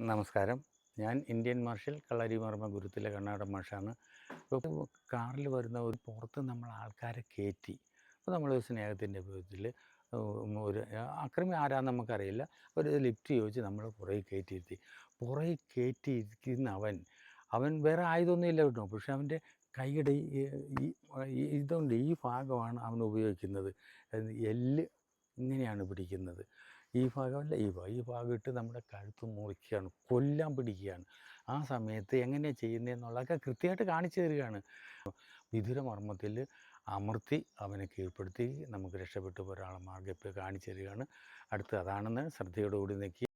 നമസ്കാരം. ഞാൻ Indian martial കളരിമർമ്മ ഗുരുത്തിലെ കർണാടക മാഷാണ്. ഇപ്പോൾ കാറിൽ വരുന്ന ഒരു പുറത്ത് നമ്മൾ ആൾക്കാരെ കയറ്റി അപ്പോൾ നമ്മൾ സ്നേഹത്തിന്റെ വിധത്തിൽ ഒരു അക്രമി ആരാന്ന് നമുക്കറിയില്ല. ഒരു ലിഫ്റ്റ് ചോദിച്ച് നമ്മൾ പുറകെ കയറ്റിയിരുത്തി പുറകെ കയറ്റിയിരിക്കുന്ന അവൻ അവൻ വേറെ ആയുധമൊന്നുമില്ല കിട്ടും. പക്ഷെ അവന്റെ കൈയുടെ ഈ- ഇതുകൊണ്ട് ഈ ഭാഗമാണ് അവൻ ഉപയോഗിക്കുന്നത്. എല്ല് ഇങ്ങനെയാണ് പിടിക്കുന്നത്. ഈ ഭാഗമല്ല ഈ ഭാഗം ഈ ഭാഗം ഇട്ട് നമ്മുടെ കഴുത്ത് മുറിക്കുകയാണ് കൊല്ലാൻ പിടിക്കുകയാണ്. ആ സമയത്ത് എങ്ങനെയാണ് ചെയ്യുന്നതെന്നുള്ളതൊക്കെ കൃത്യമായിട്ട് കാണിച്ചു തരികയാണ്. വിദുരമർമ്മത്തിൽ അമർത്തി അവനെ കീഴ്പ്പെടുത്തി നമുക്ക് രക്ഷപ്പെട്ടു ഒരാളെ മാർഗം കാണിച്ചു തരികയാണ്. അടുത്ത് അതാണെന്ന് ശ്രദ്ധയോടുകൂടി നിൽക്കുക